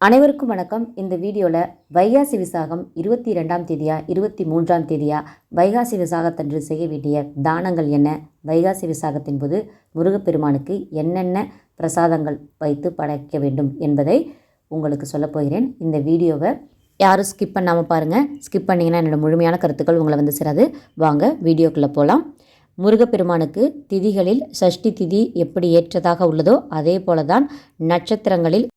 அனைவருக்கும் வணக்கம். இந்த வீடியோவில் வைகாசி விசாகம் இருபத்தி ரெண்டாம் தேதியா இருபத்தி மூன்றாம் தேதியா வைகாசி விசாகத்தன்று செய்ய வேண்டிய தானங்கள் என்ன வைகாசி விசாகத்தின் போது முருகப்பெருமானுக்கு என்னென்ன பிரசாதங்கள் வைத்து படைக்க வேண்டும் என்பதை உங்களுக்கு சொல்லப்போகிறேன் இந்த வீடியோவை யாரும் ஸ்கிப் பண்ணாமல் பாருங்கள் ஸ்கிப் பண்ணிங்கன்னா என்னோட முழுமையான கருத்துக்கள் உங்களை வந்து சேராது. வாங்க வீடியோக்குள்ளே போகலாம் முருகப்பெருமானுக்கு திதிகளில் சஷ்டி திதி எப்படி ஏற்றதாக உள்ளதோ அதே போல தான் நட்சத்திரங்களில்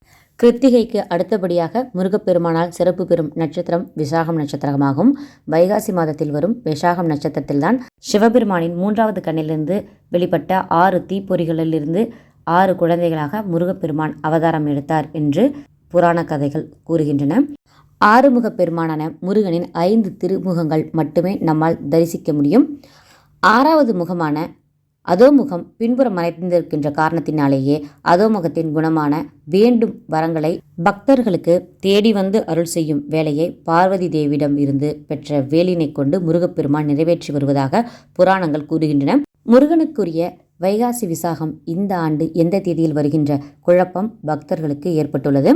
கிருத்திகைக்கு அடுத்தபடியாக முருகப்பெருமானால் சிறப்பு பெறும் நட்சத்திரம் விசாகம் நட்சத்திரமாகும். வைகாசி மாதத்தில் வரும் விசாகம் நட்சத்திரத்தில்தான் சிவபெருமானின் மூன்றாவது கண்ணிலிருந்து வெளிப்பட்ட ஆறு தீப்பொறிகளிலிருந்து ஆறு குழந்தைகளாக முருகப்பெருமான் அவதாரம் எடுத்தார் என்று புராண கதைகள் கூறுகின்றன. ஆறுமுக பெருமானான முருகனின் ஐந்து திருமுகங்கள் மட்டுமே நம்மால் தரிசிக்க முடியும். ஆறாவது முகமான அதோமுகம் பின்புறம் மறைந்திருக்கின்ற காரணத்தினாலேயே அதோமுகத்தின் குணமான வேண்டும் வரங்களை பக்தர்களுக்கு தேடி வந்து அருள் செய்யும் வேலையை பார்வதி தேவியிடம் இருந்து பெற்ற வேலினை கொண்டு முருகப்பெருமான் நிறைவேற்றி வருவதாக புராணங்கள் கூறுகின்றன. முருகனுக்குரிய வைகாசி விசாகம் இந்த ஆண்டு எந்த தேதியில் வருகின்ற குழப்பம் பக்தர்களுக்கு ஏற்பட்டுள்ளது?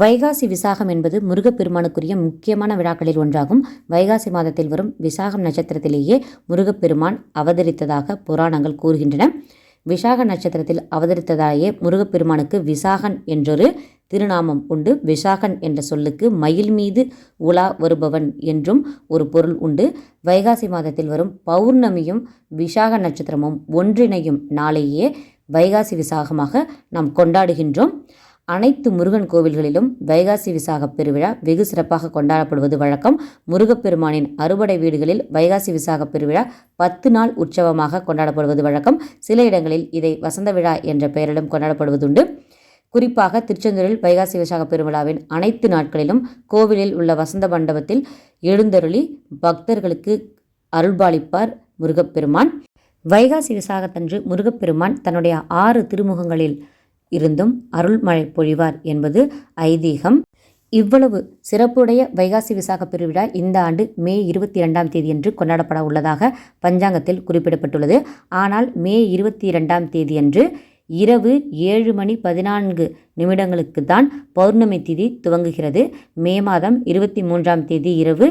வைகாசி விசாகம் என்பது முருகப்பெருமானுக்குரிய முக்கியமான விழாக்களில் ஒன்றாகும். வைகாசி மாதத்தில் வரும் விசாகம் நட்சத்திரத்திலேயே முருகப்பெருமான் அவதரித்ததாக புராணங்கள் கூறுகின்றன. விசாக நட்சத்திரத்தில் அவதரித்ததாலேயே முருகப்பெருமானுக்கு விசாகன் என்றொரு திருநாமம் உண்டு. விசாகன் என்ற சொல்லுக்கு மயில் மீது உலா வருபவன் என்றும் ஒரு பொருள் உண்டு. வைகாசி மாதத்தில் வரும் பௌர்ணமியும் விசாக நட்சத்திரமும் ஒன்றிணையும் நாளையே வைகாசி விசாகமாக நாம் கொண்டாடுகின்றோம். அனைத்து முருகன் கோவில்களிலும் வைகாசி விசாக பெருவிழா வெகு சிறப்பாக கொண்டாடப்படுவது வழக்கம். முருகப்பெருமானின் அறுபடை வீடுகளில் வைகாசி விசாக பெருவிழா பத்து நாள் உற்சவமாக கொண்டாடப்படுவது வழக்கம். சில இடங்களில் இதை வசந்த விழா என்ற பெயரிலும் கொண்டாடப்படுவதுண்டு. குறிப்பாக திருச்செந்தூரில் வைகாசி விசாக பெருவிழாவின் அனைத்து நாட்களிலும் கோவிலில் உள்ள வசந்த மண்டபத்தில் எழுந்தருளி பக்தர்களுக்கு அருள்பாலிப்பார் முருகப்பெருமான். வைகாசி விசாகத்தன்று முருகப்பெருமான் தன்னுடைய ஆறு திருமுகங்களில் இருந்தும் அருள்மழை பொழிவார் என்பது ஐதீகம். இவ்வளவு சிறப்புடைய வைகாசி விசாக பெருவிழா இந்த ஆண்டு மே இருபத்தி இரண்டாம் தேதியன்று கொண்டாடப்பட உள்ளதாக பஞ்சாங்கத்தில் குறிப்பிடப்பட்டுள்ளது. ஆனால் மே இருபத்தி இரண்டாம் தேதியன்று இரவு ஏழு மணி பதினான்கு நிமிடங்களுக்கு தான் பௌர்ணமி திதி துவங்குகிறது. மே மாதம் இருபத்தி மூன்றாம் தேதி இரவு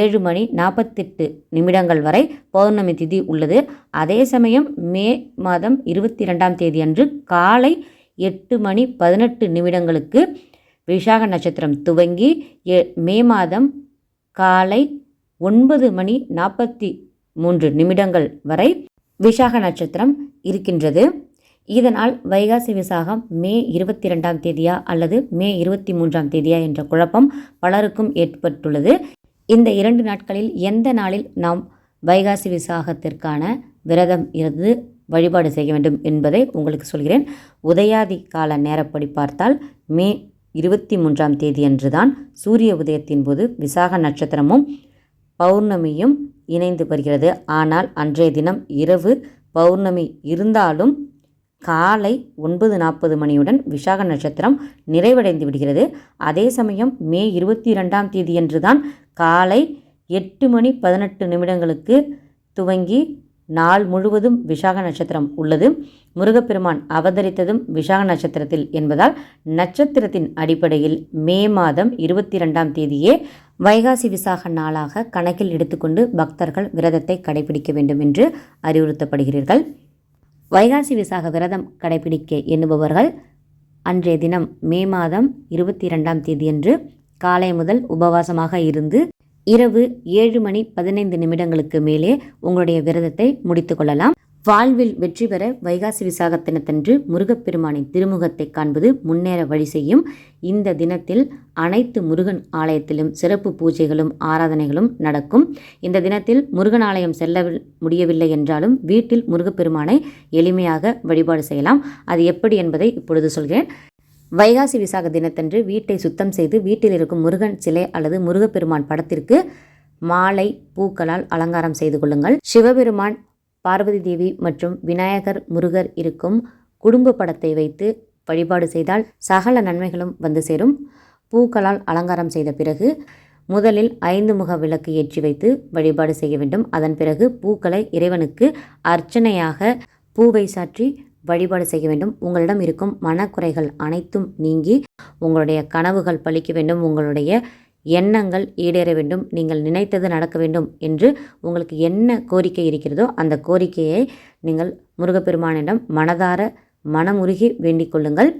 ஏழு மணி நாற்பத்தெட்டு நிமிடங்கள் வரை பௌர்ணமி திதி உள்ளது. அதே சமயம் மே மாதம் இருபத்தி ரெண்டாம் தேதி அன்று காலை எட்டு மணி பதினெட்டு நிமிடங்களுக்கு விசாக நட்சத்திரம் துவங்கி மே மாதம் காலை ஒன்பது மணி நாற்பத்தி மூன்று நிமிடங்கள் வரை விசாக நட்சத்திரம் இருக்கின்றது. இதனால் வைகாசி விசாகம் மே இருபத்தி ரெண்டாம் தேதியா அல்லது மே இருபத்தி மூன்றாம் தேதியா என்ற குழப்பம் பலருக்கும் ஏற்பட்டுள்ளது. இந்த இரண்டு நாட்களில் எந்த நாளில் நாம் வைகாசி விசாகத்திற்கான விரதம் இருந்து வழிபாடு செய்ய வேண்டும் என்பதை உங்களுக்கு சொல்கிறேன். உதயாதி கால நேரப்படி பார்த்தால் மே இருபத்தி மூன்றாம் தேதியன்று தான் சூரிய உதயத்தின் போது விசாக நட்சத்திரமும் பௌர்ணமியும் இணைந்து வருகிறது. ஆனால் அன்றைய தினம் இரவு பௌர்ணமி இருந்தாலும் காலை ஒன்பது நாற்பது மணியுடன் விசாக நட்சத்திரம் நிறைவடைந்து விடுகிறது. அதே சமயம் மே இருபத்தி ரெண்டாம் தேதியன்று தான் காலை எட்டு மணி பதினெட்டு நிமிடங்களுக்கு துவங்கி நாள் முழுவதும் விசாக நட்சத்திரம் உள்ளது. முருகப்பெருமான் அவதரித்ததும் விசாக நட்சத்திரத்தில் என்பதால் நட்சத்திரத்தின் அடிப்படையில் மே மாதம் இருபத்தி ரெண்டாம் தேதியே வைகாசி விசாக நாளாக கணக்கில் எடுத்துக்கொண்டு பக்தர்கள் விரதத்தை கடைபிடிக்க வேண்டும் என்று அறிவுறுத்தப்படுகிறீர்கள். வைகாசி விசாக விரதம் கடைபிடிக்க எண்ணுபவர்கள் அன்றைய தினம் மே மாதம் இருபத்தி இரண்டாம் தேதியன்று காலை முதல் உபவாசமாக இருந்து இரவு ஏழு மணி பதினைந்து நிமிடங்களுக்கு மேலே உங்களுடைய விரதத்தை முடித்து கொள்ளலாம். வாழ்வில் வெற்றி பெற வைகாசி விசாகத்தினத்தன்று முருகப்பெருமானின் திருமுகத்தை காண்பது முன்னேற வழி செய்யும். இந்த தினத்தில் அனைத்து முருகன் ஆலயத்திலும் சிறப்பு பூஜைகளும் ஆராதனைகளும் நடக்கும். இந்த தினத்தில் முருகன் ஆலயம் செல்ல முடியவில்லை என்றாலும் வீட்டில் முருகப்பெருமானை எளிமையாக வழிபாடு செய்யலாம். அது எப்படி என்பதை இப்பொழுது சொல்கிறேன். வைகாசி விசாக தினத்தன்று வீட்டை சுத்தம் செய்து வீட்டில் இருக்கும் முருகன் சிலை அல்லது முருகப்பெருமான் படத்திற்கு மாலை பூக்களால் அலங்காரம் செய்து கொள்ளுங்கள். சிவபெருமான் பார்வதி தேவி மற்றும் விநாயகர் முருகர் இருக்கும் குடும்ப படத்தை வைத்து வழிபாடு செய்தால் சகல நன்மைகளும் வந்து சேரும். பூக்களால் அலங்காரம் செய்த பிறகு முதலில் ஐந்து முக விளக்கு ஏற்றி வைத்து வழிபாடு செய்ய வேண்டும். அதன் பிறகு பூக்களை இறைவனுக்கு அர்ச்சனையாக பூவை சாற்றி வழிபாடு செய்ய வேண்டும். உங்களிடம் இருக்கும் மனக்குறைகள் அனைத்தும் நீங்கி உங்களுடைய கனவுகள் பலிக்க வேண்டும். உங்களுடைய எண்ணங்கள் ஈடேற வேண்டும். நீங்கள் நினைத்தது நடக்க வேண்டும் என்று உங்களுக்கு என்ன கோரிக்கை இருக்கிறதோ அந்த கோரிக்கையை நீங்கள் முருகப்பெருமானிடம் மனதார மனமுருகி வேண்டிக் கொள்ளுங்கள்.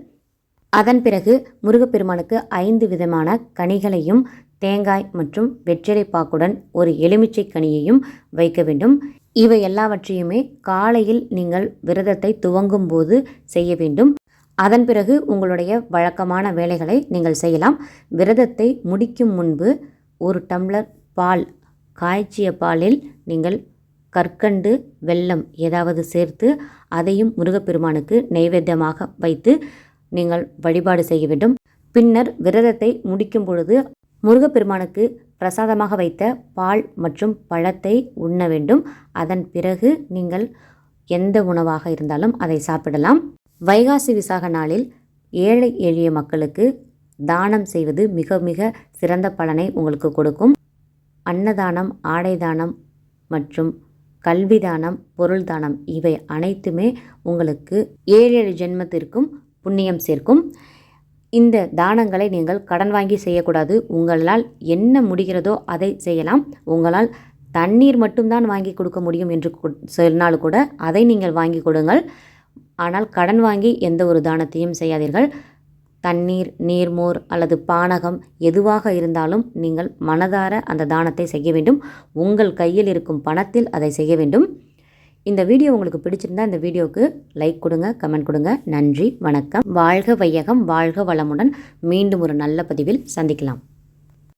அதன் பிறகு முருகப்பெருமானுக்கு ஐந்து விதமான கனிகளையும் தேங்காய் மற்றும் வெற்றிலை பாக்குடன் ஒரு எலுமிச்சை கனியையும் வைக்க வேண்டும். இவை எல்லாவற்றையுமே காலையில் நீங்கள் விரதத்தை துவங்கும் போது செய்ய வேண்டும். அதன் பிறகு உங்களுடைய வழக்கமான வேலைகளை நீங்கள் செய்யலாம். விரதத்தை முடிக்கும் முன்பு ஒரு டம்ளர் பால் காய்ச்சிய பாலில் நீங்கள் கற்கண்டு வெல்லம் ஏதாவது சேர்த்து அதையும் முருகப்பெருமானுக்கு நைவேத்தியமாக வைத்து நீங்கள் வழிபாடு செய்ய வேண்டும். பின்னர் விரதத்தை முடிக்கும் பொழுது முருகப்பெருமானுக்கு பிரசாதமாக வைத்த பால் மற்றும் பழத்தை உண்ண வேண்டும். அதன் பிறகு நீங்கள் எந்த உணவாக இருந்தாலும் அதை சாப்பிடலாம். வைகாசி விசாக நாளில் ஏழை எளிய மக்களுக்கு தானம் செய்வது மிக மிக சிறந்த பலனை உங்களுக்கு கொடுக்கும். அன்னதானம் ஆடை தானம் மற்றும் கல்வி தானம் பொருள் தானம் இவை அனைத்துமே உங்களுக்கு ஏழு ஏழு ஜென்மத்திற்கும் புண்ணியம் சேர்க்கும். இந்த தானங்களை நீங்கள் கடன் வாங்கி செய்யக்கூடாது. உங்களால் என்ன முடிகிறதோ அதை செய்யலாம். உங்களால் தண்ணீர் மட்டும்தான் வாங்கி கொடுக்க முடியும் என்று சொன்னாலும் கூட அதை நீங்கள் வாங்கி கொடுங்கள். ஆனால் கடன் வாங்கி எந்த ஒரு தானத்தையும் செய்யாதீர்கள். தண்ணீர் நீர்மோர் அல்லது பானகம் எதுவாக இருந்தாலும் நீங்கள் மனதார அந்த தானத்தை செய்ய வேண்டும். உங்கள் கையில் இருக்கும் பணத்தில் அதை செய்ய வேண்டும். இந்த வீடியோ உங்களுக்கு பிடிச்சிருந்தா இந்த வீடியோவுக்கு லைக் கொடுங்க கமெண்ட் கொடுங்க. நன்றி வணக்கம். வாழ்க வையகம் வாழ்க வளமுடன் மீண்டும் ஒரு நல்ல பதிவில் சந்திக்கலாம்.